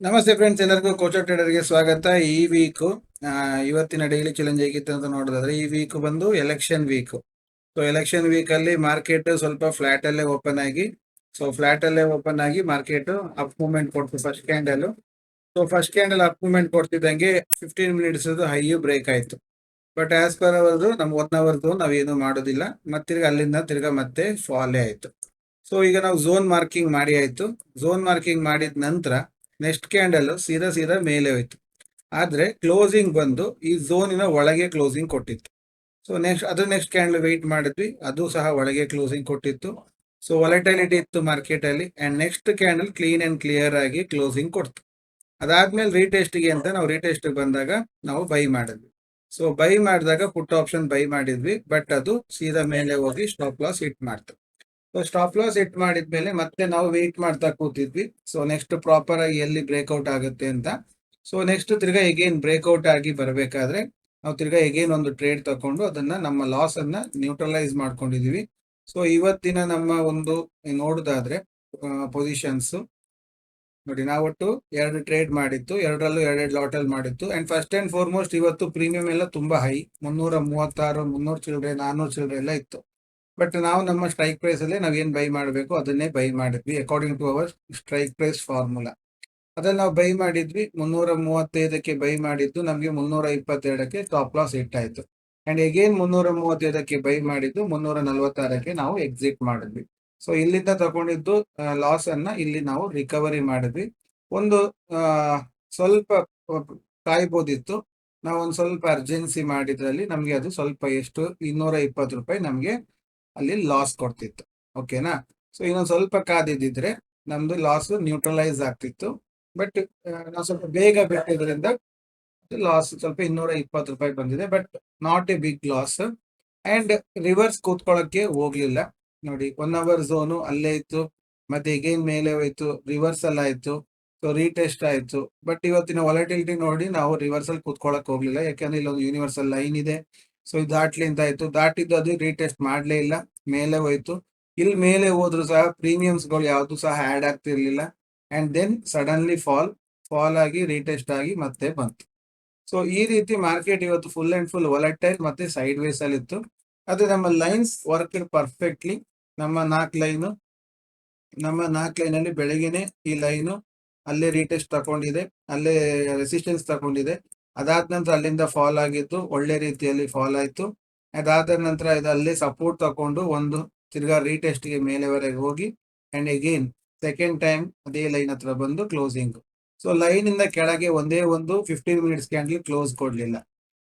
ನಮಸ್ತೆ ಫ್ರೆಂಡ್ಸ್ ಎಲ್ಲರಿಗೂ ಕೋಚರ್ ಟ್ರೇಡರ್ಗೆ ಸ್ವಾಗತ. ಈ ವೀಕ್ ಇವತ್ತಿನ ಡೈಲಿ ಚಾಲೆಂಜ್ ಹೇಗಿತ್ತು ಅಂತ ನೋಡೋದಾದ್ರೆ, ಈ ವೀಕ್ ಬಂದು election week so election week ಅಲ್ಲಿ ಮಾರ್ಕೆಟ್ ಸ್ವಲ್ಪ ಫ್ಲಾಟ್ ಅಲ್ಲೇ ಓಪನ್ ಆಗಿ ಸೊ ಫ್ಲಾಟ್ ಅಲ್ಲೇ ಓಪನ್ ಆಗಿ ಮಾರ್ಕೆಟ್ ಅಪ್ ಮೂವ್ಮೆಂಟ್ ಕೊಡ್ತು first candle so first candle up movement ಕೊಡ್ತಿದ್ದಂಗೆ fifteen minutes high break ಆಯ್ತು. ಬಟ್ ಆಸ್ ಪರ್ ಅವರ್ದು, ನಮ್ ಒನ್ ಅವರ್ದು ನಾವೇನು ಮಾಡೋದಿಲ್ಲ. ಮತ್ತೆ ಅಲ್ಲಿಂದ ತಿರ್ಗಾ ಮತ್ತೆ ಫಾಲೇ ಆಯ್ತು. ಸೊ ಈಗ ನಾವು ಝೋನ್ ಮಾರ್ಕಿಂಗ್ ಮಾಡಿ ಆಯ್ತು. ಝೋನ್ ಮಾರ್ಕಿಂಗ್ ಮಾಡಿದ ನಂತರ ನೆಕ್ಸ್ಟ್ ಕ್ಯಾಂಡಲ್ ಸೀದಾ ಸೀದಾ ಮೇಲೆ ಹೋಯ್ತು. ಆದ್ರೆ ಕ್ಲೋಸಿಂಗ್ ಬಂದು ಈ ಝೋನಿನ ಒಳಗೆ ಕ್ಲೋಸಿಂಗ್ ಕೊಟ್ಟಿತ್ತು. ಸೊ ನೆಕ್ಸ್ಟ್ ಅದು ನೆಕ್ಸ್ಟ್ ಕ್ಯಾಂಡಲ್ ವೆಯ್ಟ್ ಮಾಡಿದ್ವಿ, ಅದು ಸಹ ಒಳಗೆ ಕ್ಲೋಸಿಂಗ್ ಕೊಟ್ಟಿತ್ತು. ಸೊ ವಾಲಟೈಲಿಟಿ ಇತ್ತು ಮಾರ್ಕೆಟ್ ಅಲ್ಲಿ and next candle clean and clear ಆಗಿ ಕ್ಲೋಸಿಂಗ್ ಕೊಡ್ತು. ಅದಾದ್ಮೇಲೆ ರೀಟೆಸ್ಟ್ಗೆ ಅಂತ ನಾವು ರೀಟೆಸ್ಟ್ ಬಂದಾಗ ನಾವು ಬೈ ಮಾಡಿದ್ವಿ. ಸೊ ಬೈ ಮಾಡಿದಾಗ ಪುಟ್ ಆಪ್ಷನ್ ಬೈ ಮಾಡಿದ್ವಿ ಬಟ್ ಅದು ಸೀದಾ ಮೇಲೆ ಹೋಗಿ ಸ್ಟಾಪ್ ಲಾಸ್ ಹಿಟ್ ಮಾಡ್ತು. ಸೊ ಸ್ಟಾಪ್ ಲಾಸ್ ಇಟ್ ಮಾಡಿದ್ಮೇಲೆ ಮತ್ತೆ ನಾವು ವೆಯ್ಟ್ ಮಾಡ್ತಾ ಕೂತಿದ್ವಿ. ಸೊ ನೆಕ್ಸ್ಟ್ ಪ್ರಾಪರ್ ಆಗಿ ಎಲ್ಲಿ ಬ್ರೇಕ್ಔಟ್ ಆಗುತ್ತೆ ಅಂತ. ಸೊ ನೆಕ್ಸ್ಟ್ ತಿರ್ಗಾ ಎಗೇನ್ ಬ್ರೇಕ್ಔಟ್ ಆಗಿ ಬರಬೇಕಾದ್ರೆ ನಾವು ತಿರ್ಗಾ ಎಗೇನ್ ಒಂದು ಟ್ರೇಡ್ ತಕೊಂಡು ಅದನ್ನ ನಮ್ಮ ಲಾಸ್ ಅನ್ನ ನ್ಯೂಟ್ರಲೈಸ್ ಮಾಡ್ಕೊಂಡಿದೀವಿ. ಸೊ ಇವತ್ತಿನ ನಮ್ಮ ಒಂದು ನೋಡುದಾದ್ರೆ ಪೊಸಿಷನ್ಸ್ ನೋಡಿ, ನಾವೊಟ್ಟು ಎರಡು ಟ್ರೇಡ್ ಮಾಡಿತ್ತು, ಎರಡರಲ್ಲೂ ಎರಡೆರಡು ಅಲ್ಲಿ ಮಾಡಿತ್ತು. ಅಂಡ್ ಫಸ್ಟ್ ಅಂಡ್ ಫಾರ್ಮೋಸ್ಟ್ ಇವತ್ತು ಪ್ರೀಮಿಯಂ ಎಲ್ಲ ತುಂಬಾ ಹೈ ಮುನ್ನೂರ ಮೂವತ್ತಾರು, ಮುನ್ನೂರು ಚಿಲ್ಲರೆ ನಾನ್ನೂರು ಚಿಲ್ಲರೆ ಎಲ್ಲ ಇತ್ತು. ಬಟ್ ನಾವು ನಮ್ಮ ಸ್ಟ್ರೈಕ್ ಪ್ರೈಸ್ ಅಲ್ಲಿ ನಾವು ಏನ್ ಬೈ ಮಾಡಬೇಕು ಅದನ್ನೇ ಬೈ ಮಾಡಿದ್ವಿ according to our strike price formula ಅದನ್ನ ನಾವು ಬೈ ಮಾಡಿದ್ವಿ, ಮುನ್ನೂರ ಮೂವತ್ತೈದಕ್ಕೆ ಬೈ ಮಾಡಿದ್ದು, ನಮಗೆ ಮುನ್ನೂರ ಇಪ್ಪತ್ತೆರಡಕ್ಕೆ ಟಾಪ್ ಲಾಸ್ ಹಿಟ್ ಆಯಿತು ಅಂಡ್ ಎಗೇನ್ ಮುನ್ನೂರ ಮೂವತ್ತೈದಕ್ಕೆ ಬೈ ಮಾಡಿದ್ದು, ಮುನ್ನೂರ ನಲವತ್ತಾರಕ್ಕೆ ನಾವು ಎಕ್ಸಿಟ್ ಮಾಡಿದ್ವಿ. ಸೊ ಇಲ್ಲಿಂದ ತಗೊಂಡಿದ್ದು ಲಾಸ್ ಅನ್ನ ಇಲ್ಲಿ ನಾವು ರಿಕವರಿ ಮಾಡಿದ್ವಿ. ಒಂದು ಸ್ವಲ್ಪ ಕಾಯ್ಬೋದಿತ್ತು. ನಾವು ಒಂದು ಸ್ವಲ್ಪ ಅರ್ಜೆನ್ಸಿ ಮಾಡಿದ್ರಲ್ಲಿ ನಮಗೆ ಅದು ಸ್ವಲ್ಪ ಎಷ್ಟು, ಇನ್ನೂರ ಇಪ್ಪತ್ತು ರೂಪಾಯಿ ನಮ್ಗೆ ಅಲ್ಲಿ ಲಾಸ್ ಕೊಡ್ತಿತ್ತು. ಓಕೆನಾ ಸೊ ಇನ್ನೊಂದು ಸ್ವಲ್ಪ ಕಾದಿದ್ದಿದ್ರೆ ನಮ್ದು ಲಾಸ್ ನ್ಯೂಟ್ರಲೈಸ್ ಆಗ್ತಿತ್ತು. ಬಟ್ ನಾವು ಸ್ವಲ್ಪ ಬೇಗ ಬಿಟ್ಟಿದ್ರಿಂದ ಲಾಸ್ ಸ್ವಲ್ಪ ಇನ್ನೂರ ಇಪ್ಪತ್ತು ರೂಪಾಯಿ ಬಂದಿದೆ. But not a big loss and reverse ಕೂತ್ಕೊಳ್ಳೋಕೆ ಹೋಗ್ಲಿಲ್ಲ. ನೋಡಿ ಒನ್ ಅವರ್ ಝೋನು ಅಲ್ಲೇ ಇತ್ತು. ಮತ್ತೆ ಎಗೇನ್ ಮೇಲೆ ಹೋಯ್ತು. ರಿವರ್ಸಲ್ ಆಯ್ತು. ಸೊ ರೀಟೆಸ್ಟ್ ಆಯ್ತು. ಬಟ್ ಇವತ್ತಿನ ವಾಲಟಿಲಿಟಿ ನೋಡಿ ನಾವು ರಿವರ್ಸಲ್ ಕೂತ್ಕೊಳ್ಳಕ್ ಹೋಗ್ಲಿಲ್ಲ. ಯಾಕಂದ್ರೆ ಇಲ್ಲೊಂದು ಯೂನಿವರ್ಸಲ್ ಲೈನ್ ಇದೆ. ಸೊ ಇದು ದಾಟ್ಲಿ ಅಂತ ಆಯ್ತು. ದಾಟಿದ್ದು ಅದು ರೀಟೆಸ್ಟ್ ಮಾಡ್ಲೇ ಇಲ್ಲ. ಮೇಲೆ ಹೋಯ್ತು. ಇಲ್ಲಿ ಮೇಲೆ ಹೋದ್ರು ಸಹ ಪ್ರೀಮಿಯಮ್ಸ್ಗಳು ಯಾವ್ದು ಸಹ ಆ್ಯಡ್ ಆಗ್ತಿರ್ಲಿಲ್ಲ. And then suddenly fall fall ಆಗಿ ರೀಟೆಸ್ಟ್ ಆಗಿ ಮತ್ತೆ ಬಂತು. ಸೊ ಈ ರೀತಿ ಮಾರ್ಕೆಟ್ ಇವತ್ತು ಫುಲ್ ಅಂಡ್ ಫುಲ್ ವಲಟೈಲ್ ಮತ್ತೆ ಸೈಡ್ ವೇಸ್ ಅಲ್ಲಿ ಇತ್ತು. ಅದು ನಮ್ಮ ಲೈನ್ಸ್ ವರ್ಕ್ ಪರ್ಫೆಕ್ಟ್ಲಿ ನಮ್ಮ ನಾಲ್ಕು ಲೈನು ನಮ್ಮ ನಾಲ್ಕು ಲೈನಲ್ಲಿ ಬೆಳಗ್ಗೆನೆ ಈ ಲೈನು ಅಲ್ಲೇ ರೀಟೆಸ್ಟ್ ತಗೊಂಡಿದೆ. ಅಲ್ಲೇ ರೆಸಿಸ್ಟೆನ್ಸ್ ತಗೊಂಡಿದೆ. ಅದಾದ ನಂತರ ಅಲ್ಲಿಂದ ಫಾಲ್ ಆಗಿದ್ದು ಒಳ್ಳೆ ರೀತಿಯಲ್ಲಿ ಫಾಲ್ ಆಯ್ತು. ಅದಾದ ನಂತರ ಇದು ಅಲ್ಲೇ ಸಪೋರ್ಟ್ ತಕೊಂಡು ಒಂದು ತಿರ್ಗಾ ರೀಟೆಸ್ಟ್ಗೆ ಮೇಲೆವರೆಗೆ ಹೋಗಿ ಅಂಡ್ ಅಗೇನ್ ಸೆಕೆಂಡ್ ಟೈಮ್ ಅದೇ ಲೈನ್ ಹತ್ರ ಬಂದು ಕ್ಲೋಸಿಂಗ್ ಸೊ ಲೈನ್ ಇಂದ ಕೆಳಗೆ ಒಂದೇ ಒಂದು ಫಿಫ್ಟೀನ್ ಮಿನಿಟ್ಸ್ ಕ್ಯಾಂಡಲ್ ಕ್ಲೋಸ್ ಕೊಡಲಿಲ್ಲ.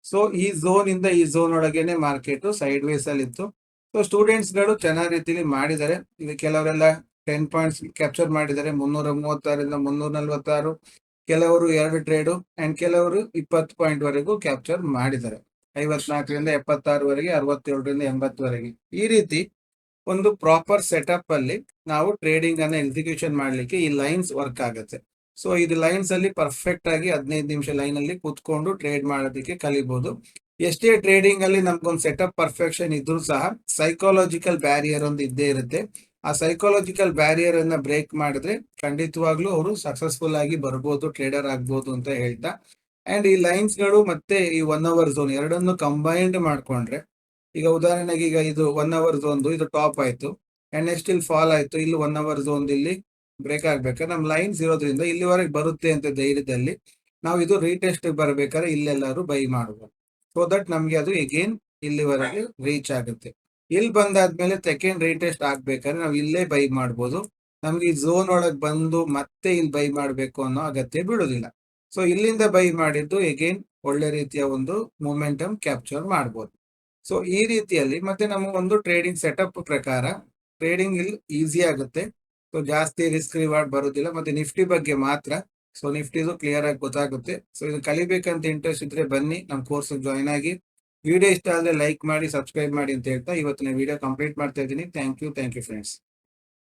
ಸೊ ಈ ಝೋನ್ ಇಂದ ಈ ಝೋನ್ ಒಳಗೇನೆ ಮಾರ್ಕೆಟ್ ಸೈಡ್ ವೇಸ್ ಅಲ್ಲಿ ಇತ್ತು. ಸೊ ಸ್ಟೂಡೆಂಟ್ಸ್ಗಳು ಚೆನ್ನಾಗಿ ರೀತಿಲಿ ಮಾಡಿದ್ದಾರೆ. ಇದು ಕೆಲವರೆಲ್ಲ ಟೆನ್ ಪಾಯಿಂಟ್ಸ್ ಕ್ಯಾಪ್ಚರ್ ಮಾಡಿದ್ದಾರೆ. ಮುನ್ನೂರ ಮೂವತ್ತಾರರಿಂದ ಮುನ್ನೂರ ನಲ್ವತ್ತಾರು. ಕೆಲವರು ಎರಡು ಟ್ರೇಡು ಅಂಡ್ ಕೆಲವರು ಇಪ್ಪತ್ತು ಪಾಯಿಂಟ್ ವರೆಗೂ ಕ್ಯಾಪ್ಚರ್ ಮಾಡಿದ್ದಾರೆ. ಐವತ್ನಾಲ್ಕರಿಂದ ಎಪ್ಪತ್ತಾರವರೆಗೆ, ಅರವತ್ತೇಳರಿಂದ ಎಂಬತ್ತವರೆಗೆ. ಈ ರೀತಿ ಒಂದು ಪ್ರಾಪರ್ ಸೆಟಪ್ ಅಲ್ಲಿ ನಾವು ಟ್ರೇಡಿಂಗ್ ಅನ್ನ ಎಕ್ಸಿಕ್ಯೂಷನ್ ಮಾಡಲಿಕ್ಕೆ ಈ ಲೈನ್ಸ್ ವರ್ಕ್ ಆಗುತ್ತೆ. ಸೊ ಇದು ಲೈನ್ಸ್ ಅಲ್ಲಿ ಪರ್ಫೆಕ್ಟ್ ಆಗಿ ಹದಿನೈದು ನಿಮಿಷ ಲೈನ್ ಅಲ್ಲಿ ಕೂತ್ಕೊಂಡು ಟ್ರೇಡ್ ಮಾಡೋದಕ್ಕೆ ಕಲಿಬಹುದು ಎಷ್ಟೇ ಟ್ರೇಡಿಂಗ್ ಅಲ್ಲಿ ನಮ್ಗೊಂದು ಸೆಟಪ್ ಪರ್ಫೆಕ್ಷನ್ ಇದ್ರೂ ಸಹ ಸೈಕಾಲಜಿಕಲ್ ಬ್ಯಾರಿಯರ್ ಒಂದು ಇದ್ದೇ ಇರುತ್ತೆ. ಆ ಸೈಕಾಲಜಿಕಲ್ ಬ್ಯಾರಿಯರ್ ಅನ್ನ ಬ್ರೇಕ್ ಮಾಡಿದ್ರೆ ಖಂಡಿತವಾಗ್ಲೂ ಅವರು ಸಕ್ಸಸ್ಫುಲ್ ಆಗಿ ಬರ್ಬೋದು ಟ್ರೇಡರ್ ಆಗ್ಬೋದು ಅಂತ ಹೇಳ್ತಾ. ಅಂಡ್ ಈ ಲೈನ್ಸ್ಗಳು ಮತ್ತೆ ಈ ಒನ್ ಅವರ್ ಝೋನ್ ಎರಡನ್ನು ಕಂಬೈನ್ಡ್ ಮಾಡ್ಕೊಂಡ್ರೆ, ಈಗ ಉದಾಹರಣೆಗೆ ಈಗ ಇದು ಒನ್ ಅವರ್ ಝೋನ್ ಇದು ಟಾಪ್ ಆಯ್ತು ಅಂಡ್ ನೆಕ್ಸ್ಟ್ ಇಲ್ಲಿ ಫಾಲ್ ಆಯ್ತು, ಇಲ್ಲಿ ಒನ್ ಅವರ್ ಝೋನ್ ಇಲ್ಲಿ ಬ್ರೇಕ್ ಆಗ್ಬೇಕಾದ್ರೆ ನಮ್ ಲೈನ್ಸ್ ಇರೋದ್ರಿಂದ ಇಲ್ಲಿವರೆಗೆ ಬರುತ್ತೆ ಅಂತ ಧೈರ್ಯದಲ್ಲಿ ನಾವು ಇದು ರೀಟೆಸ್ಟ್ ಬರ್ಬೇಕಾದ್ರೆ ಇಲ್ಲೆಲ್ಲರೂ ಬೈ ಮಾಡಬಹುದು ಸೊ ದಟ್ ನಮ್ಗೆ ಅದು ಎಗೇನ್ ಇಲ್ಲಿವರೆಗೆ ರೀಚ್ ಆಗುತ್ತೆ. ಇಲ್ಲಿ ಬಂದಾದ್ಮೇಲೆ ಸೆಕೆಂಡ್ ರೀಟೆಸ್ಟ್ ಆಗ್ಬೇಕಾದ್ರೆ ನಾವು ಇಲ್ಲೇ ಬೈ ಮಾಡ್ಬೋದು. ನಮ್ಗೆ ಈ ಝೋನ್ ಒಳಗೆ ಬಂದು ಮತ್ತೆ ಇಲ್ಲಿ ಬೈ ಮಾಡಬೇಕು ಅನ್ನೋ ಅಗತ್ಯ ಬೀಳೋದಿಲ್ಲ. ಸೊ ಇಲ್ಲಿಂದ ಬೈ ಮಾಡಿದ್ದು ಎಗೇನ್ ಒಳ್ಳೆ ರೀತಿಯ ಒಂದು ಮೂಮೆಂಟಮ್ ಕ್ಯಾಪ್ಚರ್ ಮಾಡ್ಬೋದು. ಸೊ ಈ ರೀತಿಯಲ್ಲಿ ಮತ್ತೆ ನಮ್ಮ ಒಂದು ಟ್ರೇಡಿಂಗ್ ಸೆಟಪ್ ಪ್ರಕಾರ ಟ್ರೇಡಿಂಗ್ ಇಲ್ಲಿ ಈಸಿ ಆಗುತ್ತೆ. ಸೊ ಜಾಸ್ತಿ ರಿಸ್ಕ್ ರಿವಾರ್ಡ್ ಬರೋದಿಲ್ಲ. ಮತ್ತೆ ನಿಫ್ಟಿ ಬಗ್ಗೆ ಮಾತ್ರ. ಸೊ ನಿಫ್ಟಿದು ಕ್ಲಿಯರ್ ಆಗಿ ಗೊತ್ತಾಗುತ್ತೆ. ಸೊ ಇದು ಕಲಿಬೇಕಂತ ಇಂಟ್ರೆಸ್ಟ್ ಇದ್ರೆ ಬನ್ನಿ. ನಮ್ಮ ಕೋರ್ಸ್ ಜಾಯ್ನ್ ಆಗಿ. ವಿಡಿಯೋ ಇಷ್ಟ ಆದರೆ ಲೈಕ್ ಮಾಡಿ ಸಬ್ಸ್ಕ್ರೈಬ್ ಮಾಡಿ ಅಂತ ಹೇಳ್ತಾ ಇವತ್ತಿನ ವಿಡಿಯೋ ಕಂಪ್ಲೀಟ್ ಮಾಡ್ತಾ ಇದ್ದೀನಿ. Thank you thank you friends